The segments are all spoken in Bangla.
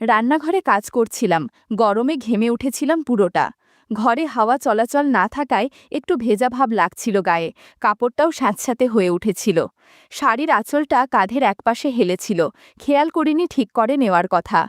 রান্নাঘরে কাজ করছিলাম গরমে ঘেমে উঠেছিলাম পুরোটা। ঘরে হাওয়া চলাচল না থাকায় একটু ভেজা ভাব লাগছিল গায়ে, কাপড়টাও স্যাঁতস্যাঁতে হয়ে উঠেছিল। শাড়ির আঁচলটা কাঁধের একপাশে হেলেছিল, খেয়াল করিনি ঠিক করে নেওয়ার কথা।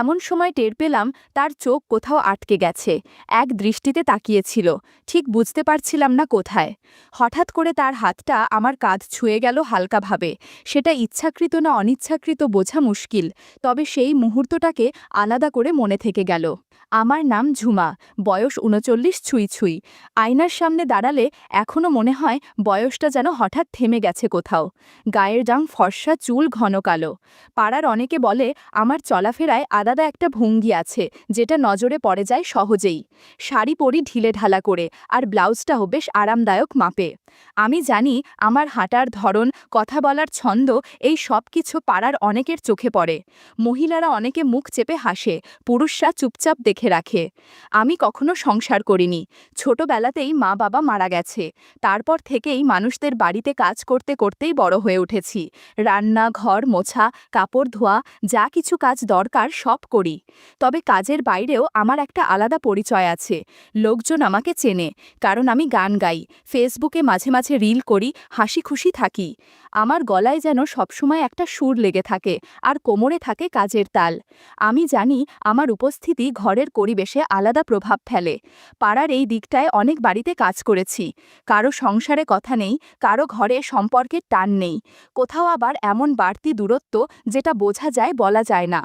এমন সময় টের পেলাম তার চোখ কোথাও আটকে গেছে, এক দৃষ্টিতে তাকিয়েছিল, ঠিক বুঝতে পারছিলাম না কোথায়। হঠাৎ করে তার হাতটা আমার কাঁধ ছুঁয়ে গেল হালকাভাবে, সেটা ইচ্ছাকৃত না অনিচ্ছাকৃত বোঝা মুশকিল, তবে সেই মুহূর্তটাকে আলাদা করে মনে থেকে গেল। আমার নাম ঝুমা, বয়স উনচল্লিশ ছুঁই ছুঁই। আয়নার সামনে দাঁড়ালে এখনও মনে হয় বয়সটা যেন হঠাৎ থেমে গেছে কোথাও। গায়ের জাং ফর্সা, চুল ঘন কালো। পাড়ার অনেকে বলে, আমার চলাফেরায় আলাদা একটা ভঙ্গি আছে, যেটা নজরে পড়ে যায় সহজেই। শাড়ি পরি ঢিলে ঢালা করে, আর ব্লাউজটাও বেশ আরামদায়ক মাপে। আমি জানি আমার হাঁটার ধরন, কথা বলার ছন্দ, এই সব কিছু পাড়ার অনেকের চোখে পড়ে। মহিলারা অনেকে মুখ চেপে হাসে, পুরুষরা চুপচাপ দেখে রাখে। আমি কখনো সংসার করিনি। ছোটবেলাতেই মা বাবা মারা গেছে। তারপর থেকেই মানুষদের বাড়িতে কাজ করতে করতেই বড় হয়ে উঠেছি। রান্না, ঘর, মোছা, কাপড় ধোয়া, যা কিছু কাজ দরকার সব করি। তবে কাজের বাইরেও আমার একটা আলাদা পরিচয় আছে। লোকজন আমাকে চেনে, কারণ আমি গান গাই, ফেসবুকে মাঝে মাঝে রিল করি হাসি খুশি থাকি। আমার গলায় যেন সবসময় একটা সুর লেগে থাকে আর কোমরে থাকে কাজের তাল। আমি জানি আমার উপস্থিতি ঘরের পরিবেশে আলাদা প্রভাব ফেলে। পাড়ার এই দিকটায় অনেক বাড়িতে কাজ করেছি। কারও সংসারে কথা নেই, কারও ঘরে সম্পর্কের টান নেই। কোথাও আবার এমন বাড়তি দূরত্ব যেটা বোঝা যায়, বলা যায় না।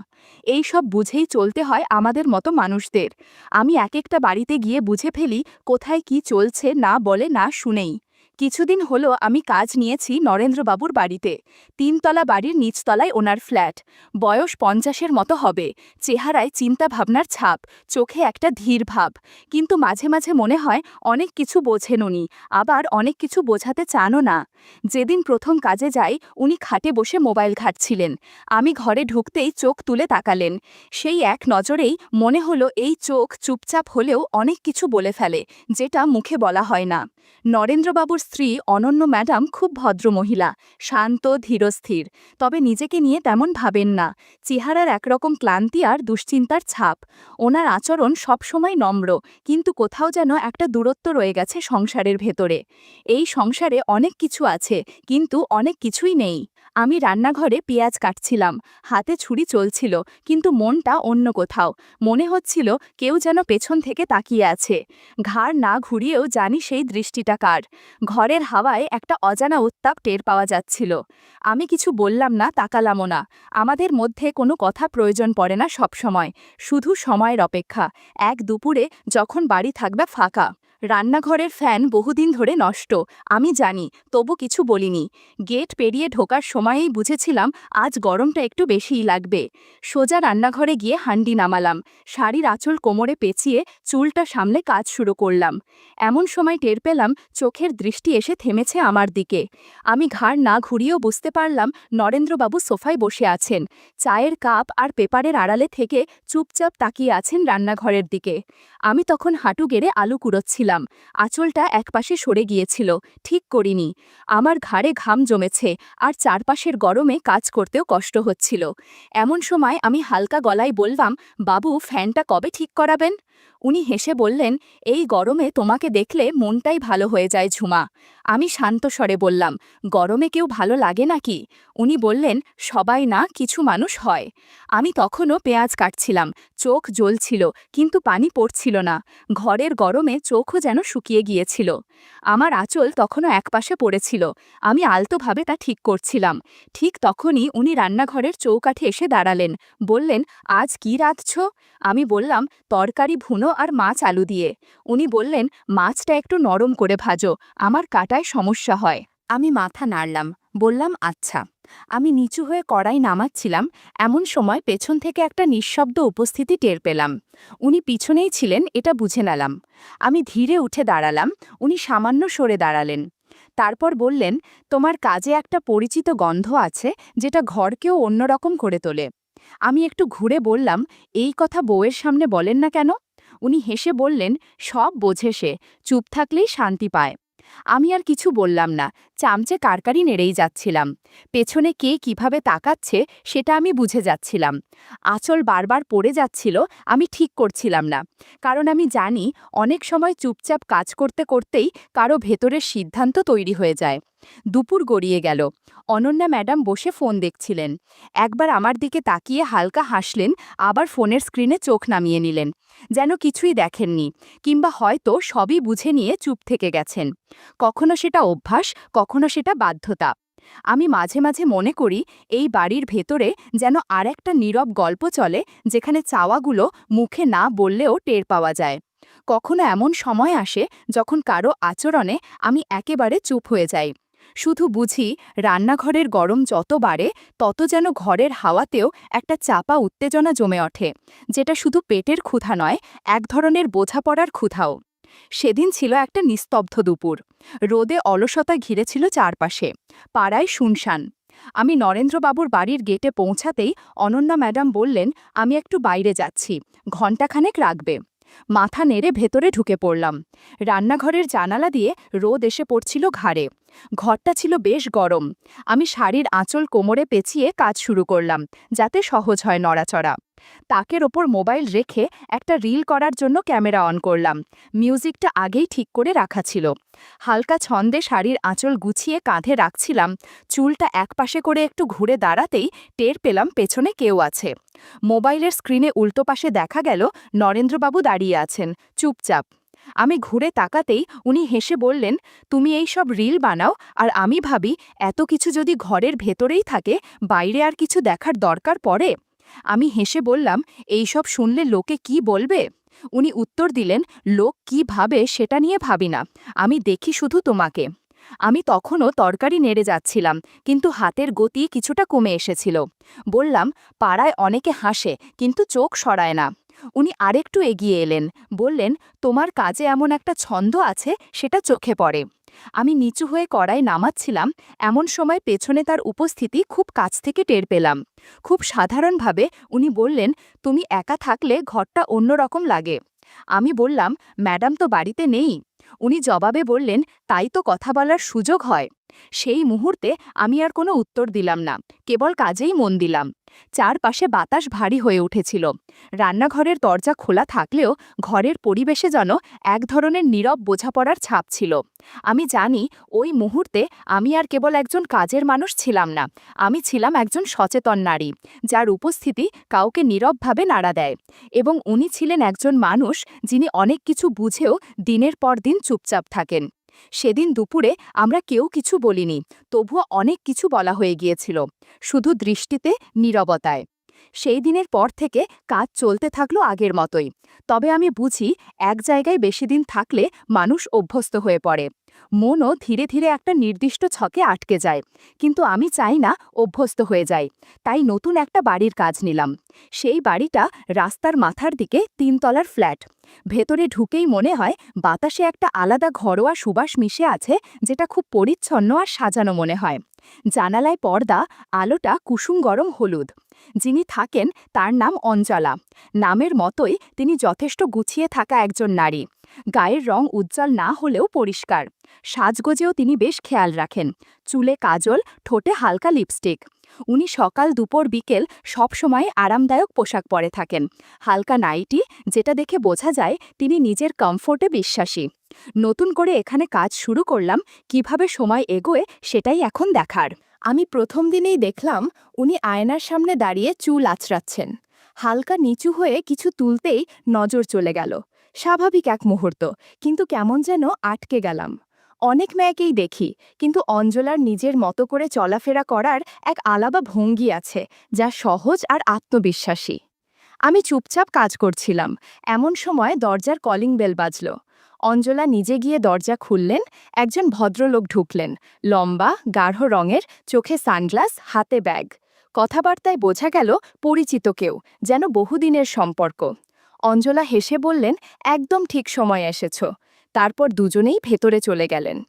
এই সব বুঝেই চলতে হয় আমাদের মতো মানুষদের। আমি এক একটা বাড়িতে গিয়ে বুঝে ফেলি কোথায় কি চলছে না বলে না শুনেই। কিছুদিন হলো আমি কাজ নিয়েছি নরেন্দ্রবাবুর বাড়িতে। তিনতলা বাড়ির নিচতলায় ওনার ফ্ল্যাট। বয়স পঞ্চাশের মতো হবে। চেহারায় চিন্তাভাবনার ছাপ, চোখে একটা ধীর ভাব। কিন্তু মাঝে মাঝে মনে হয় অনেক কিছু বোঝেন উনি, আবার অনেক কিছু বোঝাতে চানও না। যেদিন প্রথম কাজে যাই, উনি খাটে বসে মোবাইল ঘাটছিলেন। আমি ঘরে ঢুকতেই চোখ তুলে তাকালেন। সেই এক নজরেই মনে হলো এই চোখ চুপচাপ হলেও অনেক কিছু বলে ফেলে, যেটা মুখে বলা হয় না। নরেন্দ্রবাবুর স্ত্রী অনন্য ম্যাডাম খুব ভদ্র মহিলা শান্ত ধীরস্থির তবে নিজেকে নিয়ে তেমন ভাবেন না। চেহারার একরকম ক্লান্তি আর দুশ্চিন্তার ছাপ। ওনার আচরণ সবসময় নম্র, কিন্তু কোথাও যেন একটা দূরত্ব রয়ে গেছে সংসারের ভেতরে। এই সংসারে অনেক কিছু আছে, কিন্তু অনেক কিছুই নেই। আমি রান্নাঘরে পেঁয়াজ কাটছিলাম। হাতে ছুরি চলছিল, কিন্তু মনটা অন্য কোথাও। মনে হচ্ছিল কেউ যেন পেছন থেকে তাকিয়ে আছে। ঘাড় না ঘুরিয়েও জানি সেই দৃষ্টিটা কার। ঘরের হাওয়ায় একটা অজানা উত্তাপ টের পাওয়া যাচ্ছিল। আমি কিছু বললাম না, তাকালামও না। আমাদের মধ্যে কোনো কথা প্রয়োজন পড়ে না সবসময়। শুধু সময়ের অপেক্ষা। এক দুপুরে যখন বাড়ি থাকবে ফাঁকা। রান্নাঘরের ফ্যান বহুদিন ধরে নষ্ট, আমি জানি, তবু কিছু বলিনি। গেট পেরিয়ে ঢোকার সময়েই বুঝেছিলাম আজ গরমটা একটু বেশিই লাগবে। সোজা রান্নাঘরে গিয়ে হান্ডি নামালাম, শাড়ির আঁচল কোমরে পেঁচিয়ে চুলটা সামলে কাজ শুরু করলাম। এমন সময় টের পেলাম চোখের দৃষ্টি এসে থেমেছে আমার দিকে। আমি ঘাড় না ঘুরিয়েও বুঝতে পারলাম নরেন্দ্রবাবু সোফায় বসে আছেন, চায়ের কাপ আর পেপারের আড়ালে থেকে চুপচাপ তাকিয়ে আছেন রান্নাঘরের দিকে। আমি তখন হাঁটু গেড়ে আলু কুড়োচ্ছিলাম। আঁচলটা একপাশে সরে গিয়েছিল, ঠিক করিনি। আমার ঘাড়ে ঘাম জমেছে, আর চারপাশের গরমে কাজ করতেও কষ্ট হচ্ছিল। এমন সময় আমি হালকা গলায় বললাম, বাবু, ফ্যানটা কবে ঠিক করাবেন? উনি হেসে বললেন, এই গরমে তোমাকে দেখলে মনটাই ভালো হয়ে যায় ঝুমা। আমি শান্ত স্বরে বললাম, গরমে কেউ ভালো লাগে নাকি? উনি বললেন, সবাই না, কিছু মানুষ হয়। আমি তখনও পেঁয়াজ কাটছিলাম, চোখ জ্বলছিল, কিন্তু পানি পড়ছিল না। ঘরের গরমে চোখও যেন শুকিয়ে গিয়েছিল। আমার আঁচল তখনও একপাশে পড়েছিল। আমি আলতোভাবে তা ঠিক করছিলাম। ঠিক তখনই উনি রান্নাঘরের চৌকাঠে এসে দাঁড়ালেন, বললেন, আজ কি রাঁধছ? আমি বললাম, তরকারি ভুনো আর মাছ আলু দিয়ে। উনি বললেন, মাছটা একটু নরম করে ভাজো, আমার কাটায় সমস্যা হয়। আমি মাথা নাড়লাম, বললাম আচ্ছা। আমি নিচু হয়ে কড়াই নামাচ্ছিলাম, এমন সময় পেছন থেকে একটা নিঃশব্দ উপস্থিতি টের পেলাম। উনি পিছনেই ছিলেন, এটা বুঝে নিলাম। আমি ধীরে উঠে দাঁড়ালাম, উনি সামান্য সরে দাঁড়ালেন। তারপর বললেন, তোমার কাজে একটা পরিচিত গন্ধ আছে, যেটা ঘরকেও অন্যরকম করে তোলে। আমি একটু ঘুরে বললাম, এই কথা বউয়ের সামনে বলেন না কেন? উনি হেসে বললেন, সব বোঝে সে, চুপ থাকলেই শান্তি পায়। আমি আর কিছু বললাম না, চামচে কারকারি নেড়েই যাচ্ছিলাম। পেছনে কে কীভাবে তাকাচ্ছে সেটা আমি বুঝে যাচ্ছিলাম। আঁচল বারবার পড়ে যাচ্ছিল, আমি ঠিক করছিলাম না। কারণ আমি জানি, অনেক সময় চুপচাপ কাজ করতে করতেই কারও ভেতরের সিদ্ধান্ত তৈরি হয়ে যায়। দুপুর গড়িয়ে গেল। অনন্যা ম্যাডাম বসে ফোন দেখছিলেন। একবার আমার দিকে তাকিয়ে হালকা হাসলেন, আবার ফোনের স্ক্রিনে চোখ নামিয়ে নিলেন। যেন কিছুই দেখেননি কিংবা হয়তো সবই বুঝে নিয়ে চুপ থেকে গেছেন। কখনো সেটা অভ্যাস, কখনো সেটা বাধ্যতা। আমি মাঝে মাঝে মনে করি এই বাড়ির ভেতরে যেন আর একটা নীরব গল্প চলে যেখানে চাওয়াগুলো মুখে না বললেও টের পাওয়া যায়। কখনো এমন সময় আসে যখন কারও আচরণে আমি একেবারে চুপ হয়ে যাই। শুধু বুঝি রান্নাঘরের গরম যত বাড়ে, তত যেন ঘরের হাওয়াতেও একটা চাপা উত্তেজনা জমে ওঠে, যেটা শুধু পেটের ক্ষুধা নয়, এক ধরনের বোঝাপড়ার ক্ষুধাও। সেদিন ছিল একটা নিস্তব্ধ দুপুর। রোদে অলসতা ঘিরেছিল চারপাশে, পাড়ায় শুনশান। আমি নরেন্দ্রবাবুর বাড়ির গেটে পৌঁছাতেই অনন্যা ম্যাডাম বললেন, আমি একটু বাইরে যাচ্ছি, ঘণ্টাখানেক রাখবে। মাথা নেড়ে ভেতরে ঢুকে পড়লাম। রান্নাঘরের জানালা দিয়ে রোদ এসে পড়ছিল ঘাড়ে। ঘরটা ছিল বেশ গরম। আমি শাড়ির আঁচল কোমরে পেঁচিয়ে কাজ শুরু করলাম, যাতে সহজ হয় নড়াচড়া। তাকের ওপর মোবাইল রেখে একটা রিল করার জন্য ক্যামেরা অন করলাম। মিউজিকটা আগেই ঠিক করে রাখা ছিল। হালকা ছন্দে শাড়ির আঁচল গুছিয়ে কাঁধে রাখছিলাম। চুলটা একপাশে করে একটু ঘুরে দাঁড়াতেই টের পেলাম পেছনে কেউ আছে। মোবাইলের স্ক্রিনে উল্টো পাশে দেখা গেল নরেন্দ্রবাবু দাঁড়িয়ে আছেন, চুপচাপ। আমি ঘুরে তাকাতেই উনি হেসে বললেন, তুমি এই সব রিল বানাও আর আমি ভাবি এত কিছু যদি ঘরের ভেতরেই থাকে, বাইরে আর কিছু দেখার দরকার পড়ে? আমি হেসে বললাম এই সব শুনলে লোকে কি বলবে? উনি উত্তর দিলেন, লোক কি ভাবে সেটা নিয়ে ভাবি না, আমি দেখি শুধু তোমাকে। আমি তখনও তরকারি নেড়ে যাচ্ছিলাম, কিন্তু হাতের গতি কিছুটা কমে এসেছিল। বললাম, পাড়ায় অনেকে হাসে, কিন্তু চোখ সরায় না। উনি আরেকটু এগিয়ে এলেন, বললেন, তোমার কাজে এমন একটা ছন্দ আছে, সেটা চোখে পড়ে। আমি নিচু হয়ে কড়ায় নামাচ্ছিলাম, এমন সময় পেছনে তার উপস্থিতি খুব কাছ থেকে টের পেলাম। খুব সাধারণভাবে উনি বললেন, তুমি একা থাকলে ঘরটা অন্যরকম লাগে। আমি বললাম, ম্যাডাম তো বাড়িতে নেই। উনি জবাবে বললেন, তাই তো কথা বলার সুযোগ হয়। সেই মুহূর্তে আমি আর কোনো উত্তর দিলাম না, কেবল কাজেই মন দিলাম। চারপাশে বাতাস ভারী হয়ে উঠেছিল। রান্নাঘরের দরজা খোলা থাকলেও ঘরের পরিবেশে যেন এক ধরনের নীরব বোঝাপড়ার ছাপ ছিল। আমি জানি ওই মুহূর্তে আমি আর কেবল একজন কাজের মানুষ ছিলাম না, আমি ছিলাম একজন সচেতন নারী, যার উপস্থিতি কাউকে নীরবভাবে নাড়া দেয়, এবং উনি ছিলেন একজন মানুষ যিনি অনেক কিছু বুঝেও দিনের পর দিন চুপচাপ থাকেন। সেদিন দুপুরে আমরা কেউ কিছু বলিনি, তবুও অনেক কিছু বলা হয়ে গিয়েছিল, শুধু দৃষ্টিতে নীরবতায়। সেই দিনের পর থেকে কাজ চলতে থাকল আগের মতোই। তবে আমি বুঝি এক জায়গায় বেশি দিন থাকলে মানুষ অভ্যস্ত হয়ে পড়ে। মনও ধীরে ধীরে একটা নির্দিষ্ট ছকে আটকে যায়। কিন্তু আমি চাই না অভ্যস্ত হয়ে যায় তাই নতুন একটা বাড়ির কাজ নিলাম। সেই বাড়িটা রাস্তার মাথার দিকে তিনতলার ফ্ল্যাট। ভেতরে ঢুকেই মনে হয় বাতাসে একটা আলাদা ঘরোয়া সুবাস মিশে আছে যেটা খুব পরিচ্ছন্ন আর সাজানো মনে হয়। জানালায় পর্দা, আলোটা কুসুম গরম হলুদ। যিনি থাকেন তার নাম অঞ্জলা। নামের মতোই তিনি যথেষ্ট গুছিয়ে থাকা একজন নারী। গায়ের রং উজ্জ্বল না হলেও পরিষ্কার। সাজগোজেও তিনি বেশ খেয়াল রাখেন। চুলে কাজল, ঠোঁটে হালকা লিপস্টিক। উনি সকাল দুপুর বিকেল সবসময় আরামদায়ক পোশাক পরে থাকেন। হালকা নাইটি, যেটা দেখে বোঝা যায় তিনি নিজের কমফোর্টে বিশ্বাসী। নতুন করে এখানে কাজ শুরু করলাম, কীভাবে সময় এগোয় সেটাই এখন দেখার। আমি প্রথম দিনেই দেখলাম উনি আয়নার সামনে দাঁড়িয়ে চুল আছড়াচ্ছেন হালকা নিচু হয়ে কিছু তুলতেই নজর চলে গেল। স্বাভাবিক এক মুহূর্ত, কিন্তু কেমন যেন আটকে গেলাম। অনেক মেয়েকেই দেখি, কিন্তু অঞ্জলার নিজের মতো করে চলাফেরা করার এক আলাদা ভঙ্গি আছে, যা সহজ আর আত্মবিশ্বাসী। আমি চুপচাপ কাজ করছিলাম। এমন সময় দরজার কলিং বেল বাজল। অঞ্জলা নিজে গিয়ে দরজা খুললেন, একজন ভদ্রলোক ঢুকলেন, লম্বা, গাঢ় রঙের, চোখে সানগ্লাস, হাতে ব্যাগ। কথাবার্তায় বোঝা গেল পরিচিত কেউ, যেন বহুদিনের সম্পর্ক। অঞ্জলা হেসে বললেন, একদম ঠিক সময় এসেছ। তারপর দুজনেই ভেতরে চলে গেলেন।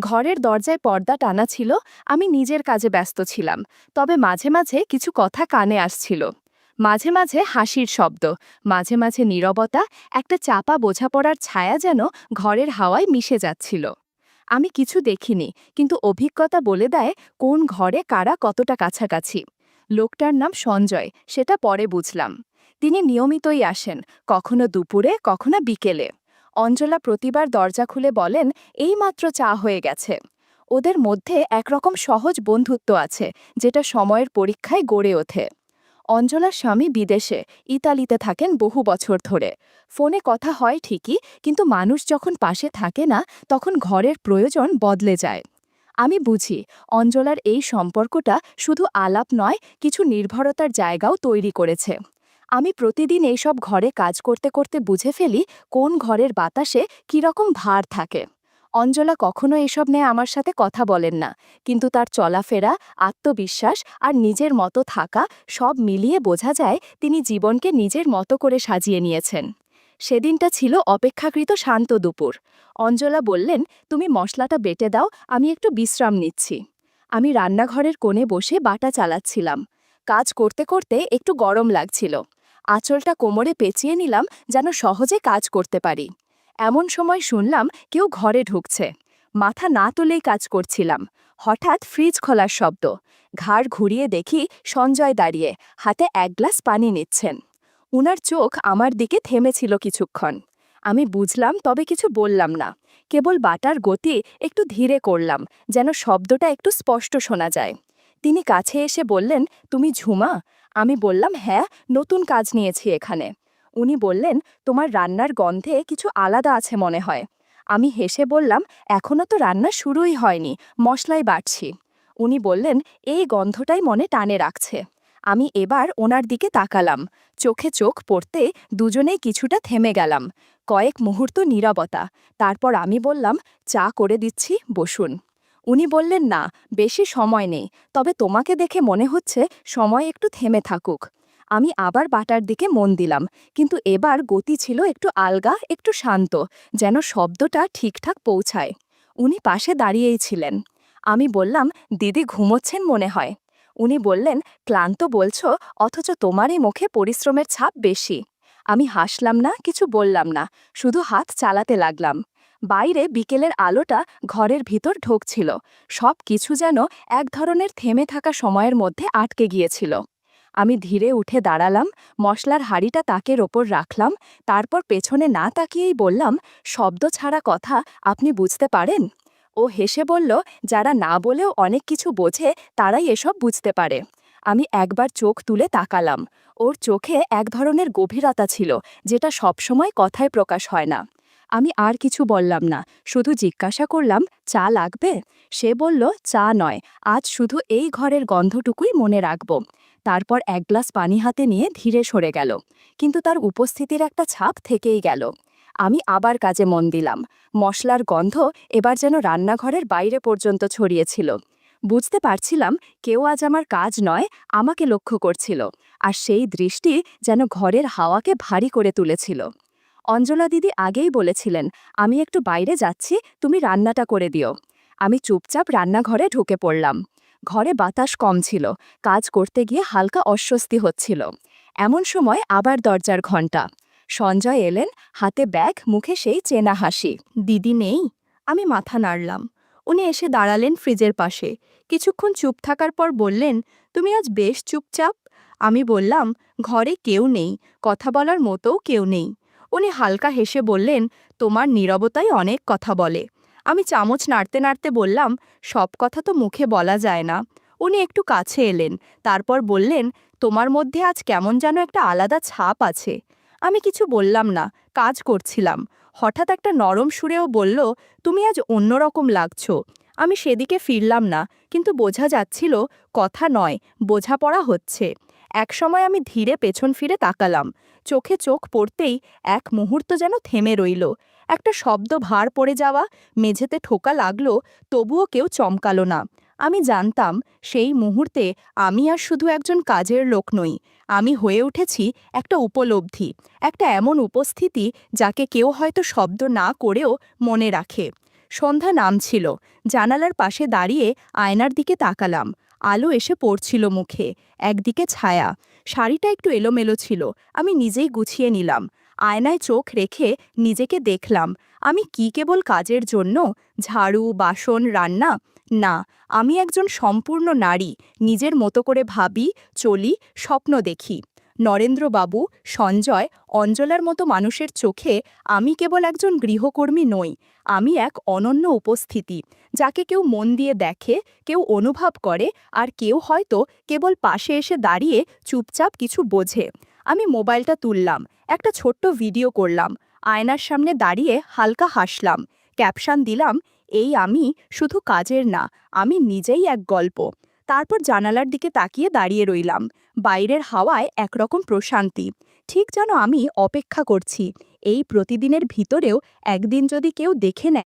ঘরের দরজায় পর্দা টানা ছিল, আমি নিজের কাজে ব্যস্ত ছিলাম, তবে মাঝে মাঝে কিছু কথা কানে আসছিল। মাঝে মাঝে হাসির শব্দ, মাঝে মাঝে নীরবতা, একটা চাপা বোঝাপড়ার ছায়া যেন ঘরের হাওয়ায় মিশে যাচ্ছিল। আমি কিছু দেখিনি, কিন্তু অভিজ্ঞতা বলে দেয় কোন ঘরে কারা কতটা কাছাকাছি। লোকটার নাম সঞ্জয়, সেটা পরে বুঝলাম। তিনি নিয়মিতই আসেন, কখনো দুপুরে, কখনো বিকেলে। অঞ্জলা প্রতিবার দরজা খুলে বলেন এইমাত্র চা হয়ে গেছে। ওদের মধ্যে একরকম সহজ বন্ধুত্ব আছে, যেটা সময়ের পরীক্ষায় গড়ে ওঠে। অঞ্জলার স্বামী বিদেশে, ইতালিতে থাকেন বহু বছর ধরে। ফোনে কথা হয় ঠিকই, কিন্তু মানুষ যখন পাশে থাকে না, তখন ঘরের প্রয়োজন বদলে যায়। আমি বুঝি, অঞ্জলার এই সম্পর্কটা শুধু আলাপ নয়, কিছু নির্ভরতার জায়গাও তৈরি করেছে। আমি প্রতিদিন এইসব ঘরে কাজ করতে করতে বুঝে ফেলি কোন ঘরের বাতাসে কীরকম ভার থাকে। অঞ্জলা কখনো এসব নিয়ে আমার সাথে কথা বলেন না, কিন্তু তার চলাফেরা, আত্মবিশ্বাস আর নিজের মতো থাকা সব মিলিয়ে বোঝা যায় তিনি জীবনকে নিজের মতো করে সাজিয়ে নিয়েছেন। সেদিনটা ছিল অপেক্ষাকৃত শান্ত দুপুর। অঞ্জলা বললেন, তুমি মশলাটা বেটে দাও, আমি একটু বিশ্রাম নিচ্ছি। আমি রান্নাঘরের কোণে বসে বাটা চালাচ্ছিলাম। কাজ করতে করতে একটু গরম লাগছিল। আঁচলটা কোমরে পেঁচিয়ে নিলাম, যেন সহজে কাজ করতে পারি। এমন সময় শুনলাম কেউ ঘরে ঢুকছে। মাথা না তুলেই কাজ করছিলাম। হঠাৎ ফ্রিজ খোলার শব্দ। ঘাড় ঘুরিয়ে দেখি সঞ্জয় দাঁড়িয়ে, হাতে এক গ্লাস পানি নিচ্ছেন। উনার চোখ আমার দিকে থেমেছিল কিছুক্ষণ। আমি বুঝলাম, তবে কিছু বললাম না। কেবল বাটার গতি একটু ধীরে করলাম, যেন শব্দটা একটু স্পষ্ট শোনা যায়। তিনি কাছে এসে বললেন, তুমি ঝুমা? আমি বললাম হ্যাঁ নতুন কাজ নিয়েছি এখানে। উনি বললেন, তোমার রান্নার গন্ধে কিছু আলাদা আছে মনে হয়। আমি হেসে বললাম এখনও তো রান্না শুরুই হয়নি, মশলাই বাড়ছি। উনি বললেন, এই গন্ধটাই মনে টানে রাখছে। আমি এবার ওনার দিকে তাকালাম। চোখে চোখ পড়তে দুজনেই কিছুটা থেমে গেলাম। কয়েক মুহূর্ত নীরবতা। তারপর আমি বললাম, চা করে দিচ্ছি, বসুন। উনি বললেন, না, বেশি সময় নেই। তবে তোমাকে দেখে মনে হচ্ছে সময় একটু থেমে থাকুক। আমি আবার বাটার দিকে মন দিলাম। কিন্তু এবার গতি ছিল একটু আলগা, একটু শান্ত, যেন শব্দটা ঠিকঠাক পৌঁছায়। উনি পাশে দাঁড়িয়েই ছিলেন। আমি বললাম, দিদি ঘুমোচ্ছেন মনে হয়। উনি বললেন, ক্লান্ত বলছো, অথচ তোমারই মুখে পরিশ্রমের ছাপ বেশি। আমি হাসলাম না, কিছু বললাম না, শুধু হাত চালাতে লাগলাম। বাইরে বিকেলের আলোটা ঘরের ভিতর ঢোকছিল। সব কিছু যেন এক ধরনের থেমে থাকা সময়ের মধ্যে আটকে গিয়েছিল। আমি ধীরে উঠে দাঁড়ালাম, মশলার হাড়িটা তাকের ওপর রাখলাম, তারপর পেছনে না তাকিয়েই বললাম, শব্দ ছাড়া কথা আপনি বুঝতে পারেন? ও হেসে বলল, যারা না বলেও অনেক কিছু বোঝে, তারাই এসব বুঝতে পারে। আমি একবার চোখ তুলে তাকালাম, ওর চোখে এক ধরনের গভীরতা ছিল, যেটা সবসময় কথায় প্রকাশ হয় না। আমি আর কিছু বললাম না, শুধু জিজ্ঞাসা করলাম, চা লাগবে? সে বলল, চা নয়, আজ শুধু এই ঘরের গন্ধটুকুই মনে রাখব। তারপর এক গ্লাস পানি হাতে নিয়ে ধীরে সরে গেল। কিন্তু তার উপস্থিতির একটা ছাপ থেকেই গেল। আমি আবার কাজে মন দিলাম। মশলার গন্ধ এবার যেন রান্নাঘরের বাইরে পর্যন্ত ছড়িয়েছিল বুঝতে পারছিলাম কেউ আজ আমার কাজ নয়, আমাকে লক্ষ্য করছিল। আর সেই দৃষ্টি যেন ঘরের হাওয়াকে ভারী করে তুলেছিল। অঞ্জলা দিদি আগেই বলেছিলেন, আমি একটু বাইরে যাচ্ছি, তুমি রান্নাটা করে দিও। আমি চুপচাপ রান্নাঘরে ঢুকে পড়লাম। ঘরে বাতাস কম ছিল, কাজ করতে গিয়ে হালকা অস্বস্তি হচ্ছিল। এমন সময় আবার দরজার ঘণ্টা। সঞ্জয় এলেন, হাতে ব্যাগ, মুখে সেই চেনা হাসি। দিদি নেই, আমি মাথা নাড়লাম। উনি এসে দাঁড়ালেন ফ্রিজের পাশে। কিছুক্ষণ চুপ থাকার পর বললেন, তুমি আজ বেশ চুপচাপ? আমি বললাম, ঘরে কেউ নেই, কথা বলার মতোও কেউ নেই। উনি হালকা হেসে বললেন, তোমার নীরবতাই অনেক কথা বলে। আমি চামচ নাড়তে নাড়তে বললাম, সব কথা তো মুখে বলা যায় না। উনি একটু কাছে এলেন, তারপর বললেন, তোমার মধ্যে আজ কেমন যেন একটা আলাদা ছাপ আছে। আমি কিছু বললাম না, কাজ করছিলাম। হঠাৎ একটা নরম সুরেও বলল, তুমি আজ অন্যরকম লাগছো। আমি সেদিকে ফিরলাম না, কিন্তু বোঝা যাচ্ছিল, কথা নয়, বোঝাপড়া হচ্ছে। একসময় আমি ধীরে পেছন ফিরে তাকালাম। চোখে চোখ পড়তেই এক মুহূর্ত যেন থেমে রইল। একটা শব্দ ভার পড়ে যাওয়া, মেঝেতে ঠোকা লাগল, তবুও কেউ চমকালো না। আমি জানতাম, সেই মুহূর্তে আমি আর শুধু একজন কাজের লোক নই। আমি হয়ে উঠেছি একটা উপলব্ধি, একটা এমন উপস্থিতি যাকে কেউ হয়তো শব্দ না করেও মনে রাখে। সন্ধ্যা নামছিল, জানালার পাশে দাঁড়িয়ে আয়নার দিকে তাকালাম। আলো এসে পড়ছিল মুখে, একদিকে ছায়া। শাড়িটা একটু এলোমেলো ছিল, আমি নিজেই গুছিয়ে নিলাম। আয়নায় চোখ রেখে নিজেকে দেখলাম, আমি কি কেবল কাজের জন্য? ঝাড়ু, বাসন, রান্না? না, আমি একজন সম্পূর্ণ নারী, নিজের মতো করে ভাবি, চলি, স্বপ্ন দেখি। নরেন্দ্রবাবু, সঞ্জয়, অঞ্জলার মতো মানুষের চোখে আমি কেবল একজন গৃহকর্মী নই, আমি এক অনন্য উপস্থিতি, যাকে কেউ মন দিয়ে দেখে, কেউ অনুভব করে, আর কেউ হয়তো কেবল পাশে এসে দাঁড়িয়ে চুপচাপ কিছু বোঝে। আমি মোবাইলটা তুললাম, একটা ছোট্ট ভিডিও করলাম, আয়নার সামনে দাঁড়িয়ে হালকা হাসলাম, ক্যাপশন দিলাম, এই আমি শুধু কাজের না, আমি নিজেই এক গল্প। তারপর জানালার দিকে তাকিয়ে দাঁড়িয়ে রইলাম, বাইরের হাওয়ায় একরকম প্রশান্তি। ঠিক যেন আমি অপেক্ষা করছি, এই প্রতিদিনের ভিতরেও একদিন যদি কেউ দেখে নেয়